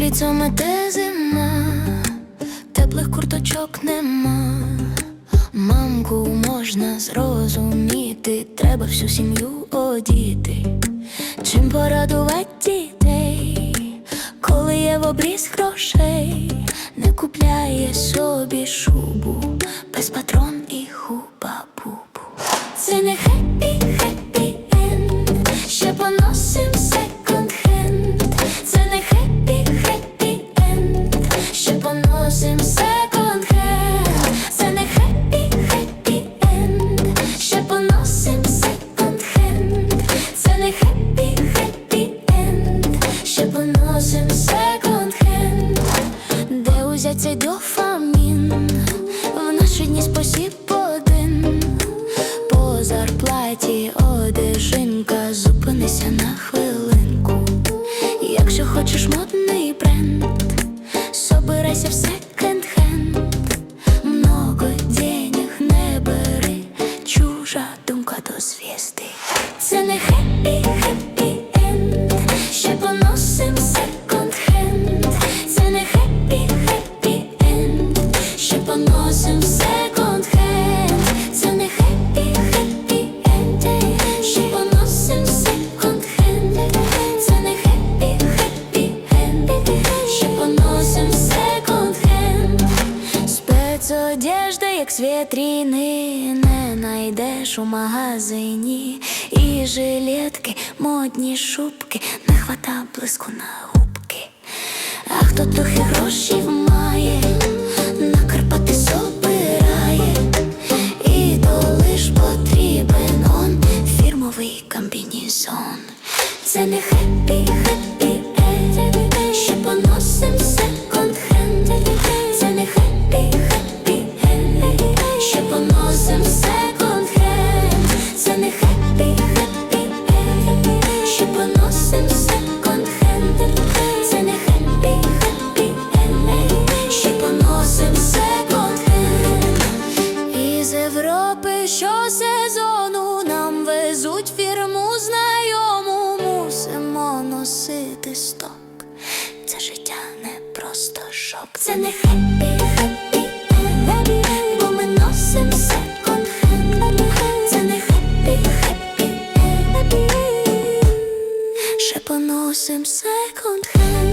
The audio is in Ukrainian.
Літо мете зима, теплих курточок нема. Мамку можна зрозуміти, треба всю сім'ю одіти. Чим порадувати дітей, коли є в обріз грошей, не купляє собі шубу, без патрон і хуба-бубу. Це не Це не хеппі, хеппі енд, ще поносим секонд-хенд. Це не хеппі, хеппі енд, ще поносим секонд-хенд. Де узять цей? В наші дні спосіб один. По зарплаті одежинка, зупинися на хвилинку. Якщо хочеш модний бренд, Спецодежда, як з вітріни, не найдеш у магазині. І жилетки, модні шубки, не хвата блиску на губки. А хто трохи грошів має, на Карпати собирає, і то лиш потрібен он фірмовий комбінізон. Це не хеппі, хеппі що сезону нам везуть фірму знайому, мусимо носити сток. Це життя не просто шок, це не хеппі, хеппі, хеппі, бо ми носим секонд хенд Це не хеппі, хеппі, хеппі, ще поносим секонд хенд